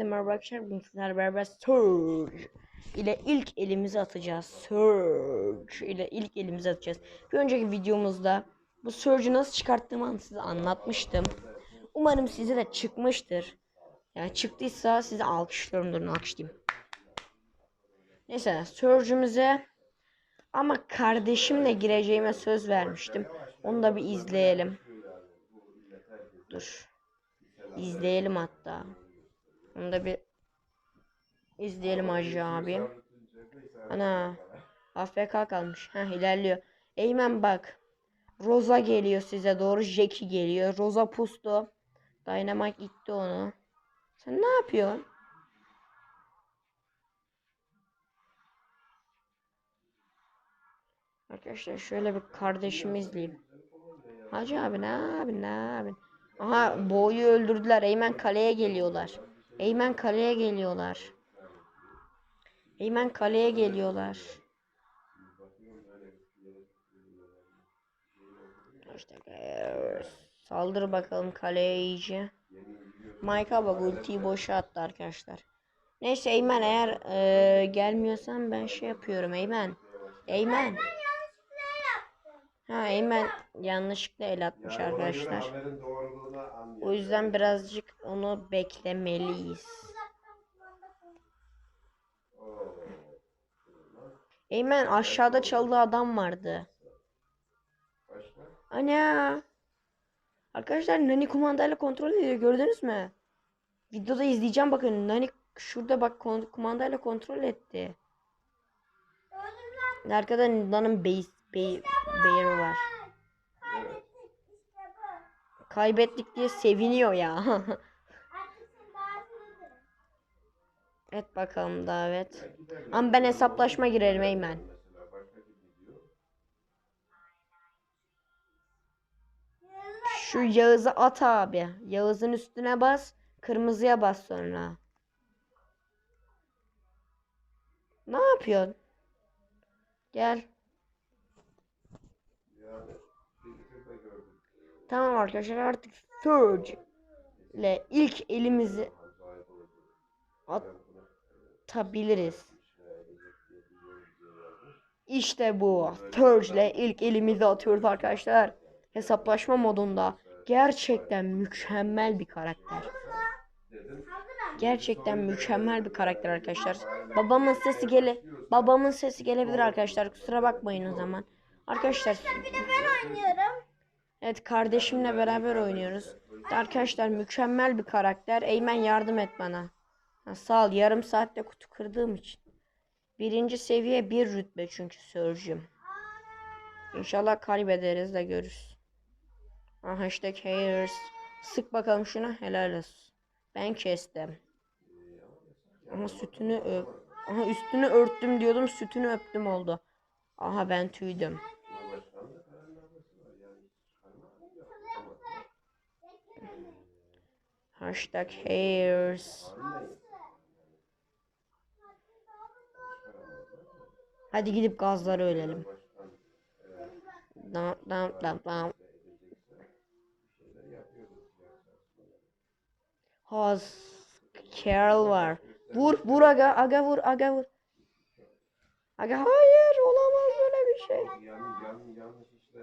Herkese merhaba arkadaşlar. Bugün sizlerle beraber Surge ile ilk elimizi atacağız. Surge ile ilk elimizi atacağız. Bir önceki videomuzda bu Surge'ü nasıl çıkarttığımı size anlatmıştım. Umarım size de çıkmıştır. Yani çıktıysa size alkışlıyorum. Durun alkışlayayım. Neyse Surge'ümüze ama kardeşimle gireceğime söz vermiştim. Onu da bir izleyelim. Dur. İzleyelim hatta. Onu da bir izleyelim Hacı abi. Ana. AFK kalmış. Heh ilerliyor. Eymen bak. Rosa geliyor size doğru. Jackie geliyor. Rosa pustu. Dynamite itti onu. Sen ne yapıyorsun? Arkadaşlar şöyle bir kardeşimi izleyeyim. Hacı abi ne abi ne abi. Aha boğuyu öldürdüler. Eymen kaleye geliyorlar. Eymen kaleye geliyorlar. Eymen kaleye geliyorlar. İşte saldır bakalım kaleye iyice. Mike'a bak ultiyi boşa attı arkadaşlar. Neyse Eymen eğer eee, gelmiyorsan ben şey yapıyorum Eymen. Eymen. Ha Eymen yanlışlıkla el atmış arkadaşlar. Haberin doğruluğunu anlıyor. O yüzden birazcık onu beklemeliyiz. Eymen aşağıda çaldığı adam vardı. Başka? Ana. Arkadaşlar Nani kumandayla kontrol ediyor gördünüz mü? Videoda izleyeceğim bakın Nani şurada bak kon- kumandayla kontrol etti. Arkada Nan'ın base, bey, bear'ı var. Kaybettik diye seviniyor ya. evet bakalım davet. Ama ben hesaplaşma girerim Eymen. Şu Yağız'ı at abi. Yağız'ın üstüne bas. Kırmızıya bas sonra. Ne yapıyorsun? Gel. Yani birisi de gördüm. Tamam arkadaşlar artık Surge ile ilk elimizi atabiliriz. İşte bu. Surge ile ilk elimizi atıyoruz arkadaşlar. Hesaplaşma modunda. Gerçekten mükemmel bir karakter. Gerçekten mükemmel bir karakter arkadaşlar. Babamın sesi gele babamın sesi gelebilir arkadaşlar. Kusura bakmayın o zaman. Arkadaşlar Bir de ben oynuyorum. Evet kardeşimle beraber oynuyoruz. Arkadaşlar mükemmel bir karakter. Eymen yardım et bana. Ha, sağ ol yarım saatte kutu kırdığım için. Birinci seviye bir rütbe çünkü Surge'üm. İnşallah kaybederiz de görürüz. Aha işte haters. Sık bakalım şuna helal olsun. Ben kestim. Aha sütünü öp. Aha üstünü örttüm diyordum sütünü öptüm oldu. Aha ben tüydüm. Hashtag hairs. Hadi gidip gazları ölelim. Dam dam dam dam. Haz. Carol var. Vur vur aga aga vur aga vur. Aga hayır olamaz böyle bir şey.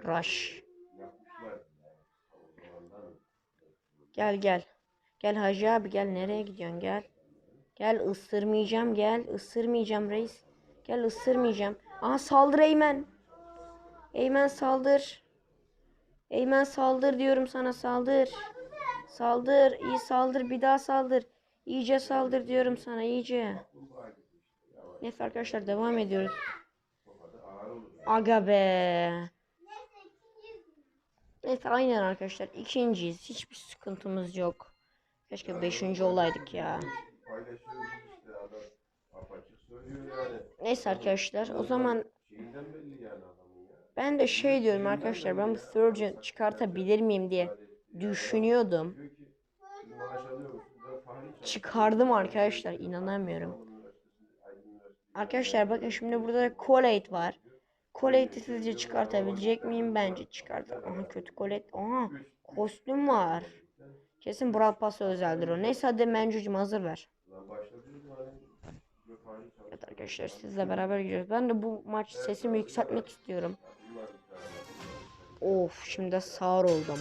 Rush. Gel gel. Gel Hacı abi gel nereye gidiyorsun gel. Gel ısırmayacağım gel ısırmayacağım reis. Gel ısırmayacağım. Aha saldır Eymen. Eymen saldır. Eymen saldır diyorum sana saldır. Saldır iyi saldır bir daha saldır. İyice saldır diyorum sana iyice. Neyse arkadaşlar devam ediyoruz. Aga be. Neyse aynen arkadaşlar ikinciyiz. Hiçbir sıkıntımız yok. Keşke beşinci olaydık ya. Neyse arkadaşlar o zaman ya. ben de şey diyorum arkadaşlar ben bu Surgeon çıkartabilir miyim diye düşünüyordum. Diyor ki "Siz maaş alıyor musunuz? Ben fahri Çıkardım arkadaşlar inanamıyorum. Arkadaşlar bakın şimdi burada da Colate var. Colate'i sizce çıkartabilecek miyim? Bence çıkartırım. Aha kötü Colate. Aha kostüm var. Kesin Brawl Pass'a özeldir o. Neyse hadi Mencucum hazır ver. Evet arkadaşlar sizle beraber gidiyoruz. Ben de bu maç sesimi yükseltmek istiyorum. Of şimdi sağır oldum.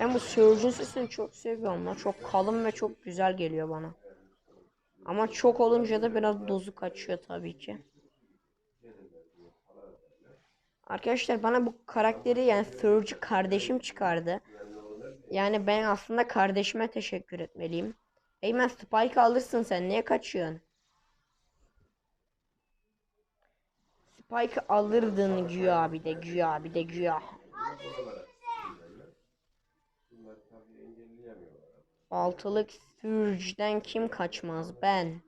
Ben bu Surge'un sesini çok seviyorum. Çok kalın ve çok güzel geliyor bana. Ama çok olunca da biraz dozu kaçıyor tabii ki. Arkadaşlar bana bu karakteri yani Surge'ü kardeşim çıkardı. Yani ben aslında kardeşime teşekkür etmeliyim. Eymen Spike alırsın sen niye kaçıyorsun? Spike alırdın güya bir de güya bir de güya. Altılık Surge'den kim kaçmaz? Ben.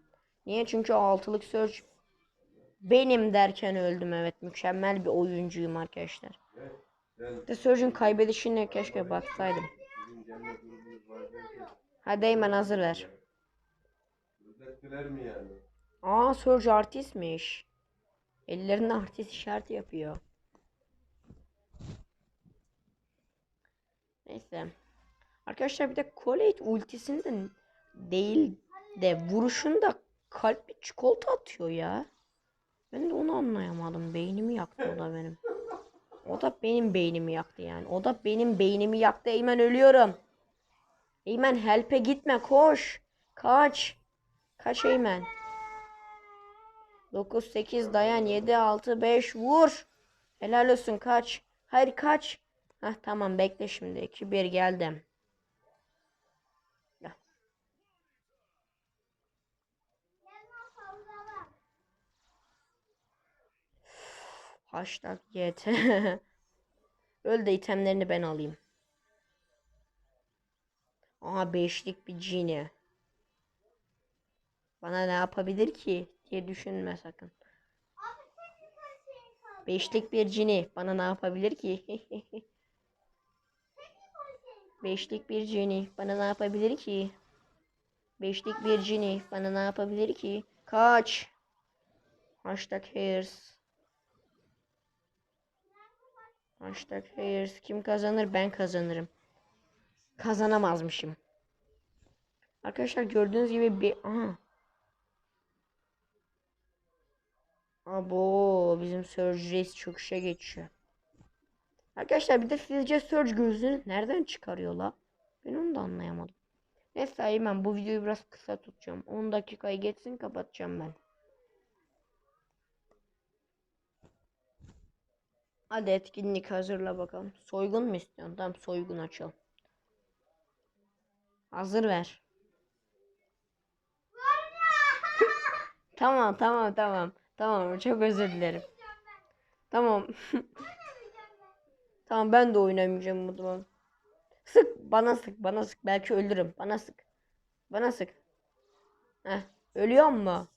Niye? Çünkü altılık Surge benim derken öldüm evet. Mükemmel bir oyuncuyum arkadaşlar. Ben De Surge'ün kaybedişine keşke baksaydım. Hadi Eymen hazır ver. mi yani? Aa Surge artistmiş. Ellerinde artist işareti yapıyor. Neyse. Arkadaşlar bir de Colette ultisinde değil de vuruşunda kalp bir çikolata atıyor ya. Ben de onu anlayamadım. Beynimi yaktı o da benim. O da benim beynimi yaktı yani. O da benim beynimi yaktı. Eymen ölüyorum. Eymen help'e gitme koş. Kaç. Kaç Eymen. 9 8 dayan 7 6 5 vur. Helal olsun kaç. Hayır kaç. Hah tamam bekle şimdi 2 1 geldim. Gel. Hashtag YT. Öl de itemlerini ben alayım. Aha beşlik bir cini. Bana ne yapabilir ki diye düşünme sakın. Beşlik bir cini bana ne yapabilir ki? Beşlik bir cini bana ne yapabilir ki? Beşlik bir cini bana ne yapabilir ki? Kaç. Hashtag hairs. Hashtag hairs. Kim kazanır? Ben kazanırım. Kazanamazmışım. Arkadaşlar gördüğünüz gibi bir... Aha. Abo bizim Surge Race çok işe geçiyor. Arkadaşlar bir de sizce Surge gözünü nereden çıkarıyor la? Ben onu da anlayamadım. Neyse Eymen bu videoyu biraz kısa tutacağım. 10 dakikayı geçsin kapatacağım ben. Hadi etkinlik hazırla bakalım. Soygun mu istiyorsun? Tamam soygun açalım. Hazır ver. tamam tamam tamam. Tamam çok özür dilerim. Tamam. tamam ben de oynamayacağım bu zaman. Sık bana sık bana sık belki ölürüm. Bana sık. Bana sık. Heh, ölüyor mu?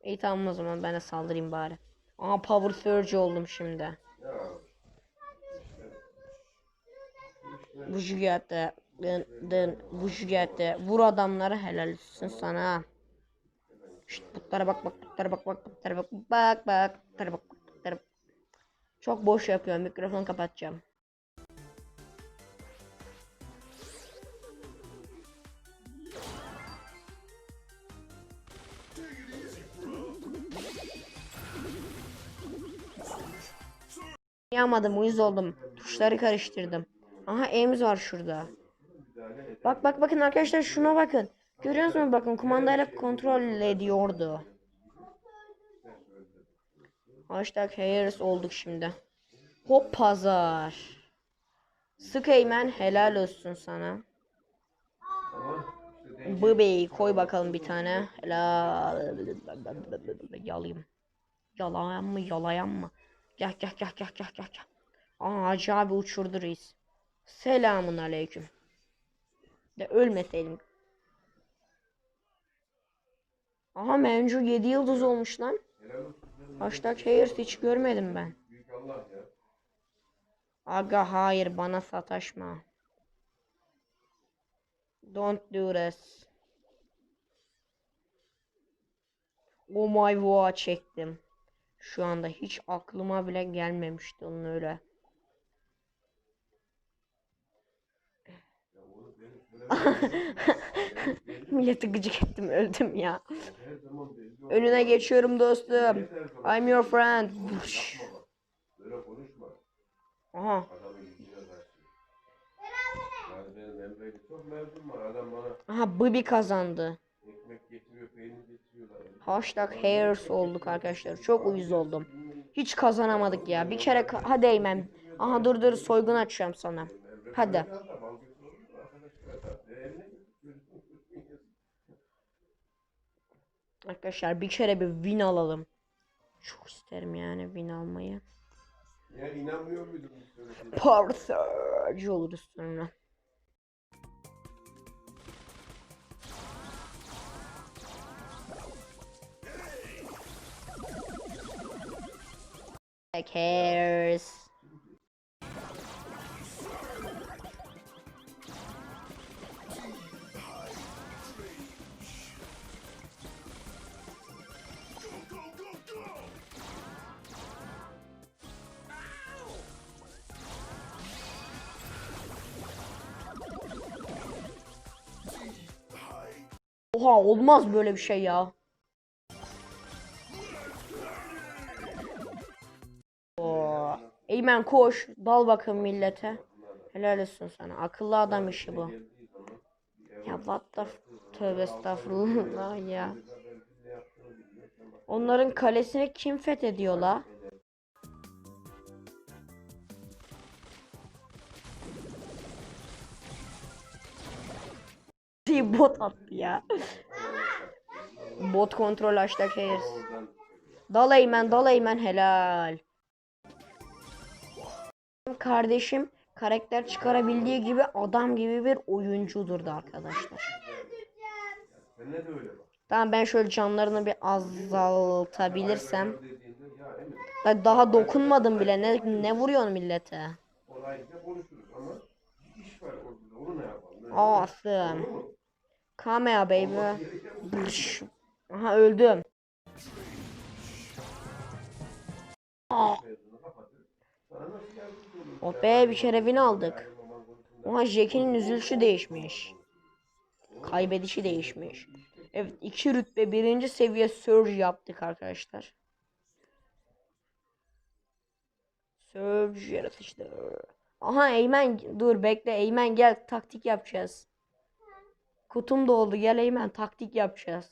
İyi tamam o zaman ben de saldırayım bari. Aa power surge oldum şimdi. Vucu geldi. Dın dın vucu geldi. Vur adamları helal olsun sana. Şşt putlara bak bak putlara bak bak putlara bak bak bak putlara bak putlara bak. Çok boş yapıyorum mikrofonu kapatacağım. Yapamadım uyuz oldum. Tuşları karıştırdım. Aha Ames var şurada. Bak bak bakın arkadaşlar şuna bakın. Görüyor musunuz bakın kumandayla kontrol ediyordu. Hashtag Harris olduk şimdi. Hop pazar. Sık helal olsun sana. Bebeği koy bakalım bir tane. Helal. Yalayım. Yalayan mı yalayan mı? Gel gel gel gel gel gel. gel. Aa Hacı abi uçurdu reis. Selamun aleyküm. De ölmeseydim. Aha Mencu 7 yıldız olmuş lan. Hashtag Hairs hiç görmedim ben. Aga hayır bana sataşma. Don't do this. Oh my god çektim. Şu anda hiç aklıma bile gelmemişti onun öyle. Milleti gıcık ettim öldüm ya. Önüne geçiyorum dostum. I'm your friend. Aha. Aha Bibi kazandı. ekmek getiriyor, peynir. Hashtag hairs olduk arkadaşlar. Çok uyuz oldum. Hiç kazanamadık ya. Bir kere hadi Eymen. Aha dur dur soygun açacağım sana. Hadi. Arkadaşlar? Bir kere bir win alalım. Çok isterim yani win almayı. Ya inanmıyor muydun? Parthurge oluruz sonra. Cares. Oha olmaz böyle bir şey ya. Eymen koş. Dal bakın millete. Helal olsun sana. Akıllı adam işi bu. Ya what the Tövbe estağfurullah ya. Onların kalesini kim fethediyor la? bot attı ya. Bot kontrol hairs. Oradan Dal Eymen, dal helal. Kardeşim karakter çıkarabildiği gibi adam gibi bir oyuncudurdu arkadaşlar. Sen ne de öyle bak. Tamam ben şöyle canlarını bir azaltabilirsem. Da- Daha dokunmadım bile. Ne, ne vuruyorsun millete? olayla konuşuruz ama bir iş var oh be bir kere win aldık. Oha Jack'in üzülüşü değişmiş. Kaybedişi değişmiş. Evet iki rütbe birinci seviye surge yaptık arkadaşlar. Surge yaratıştı. Aha Eymen dur bekle Eymen gel taktik yapacağız. Kutum doldu gel Eymen taktik yapacağız.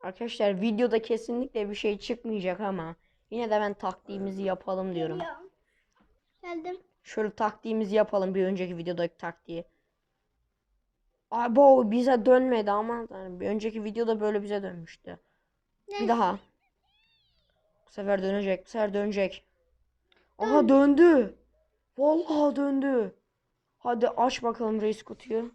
Arkadaşlar videoda kesinlikle bir şey çıkmayacak ama yine de ben taktiğimizi yapalım diyorum. Geldim. Şöyle taktiğimizi yapalım bir önceki videodaki taktiği. Abo bize dönmedi ama yani bir önceki videoda böyle bize dönmüştü. Bir daha. Bu sefer dönecek. Bu sefer dönecek. Aha döndü. Vallahi döndü. Hadi aç bakalım reis kutuyu.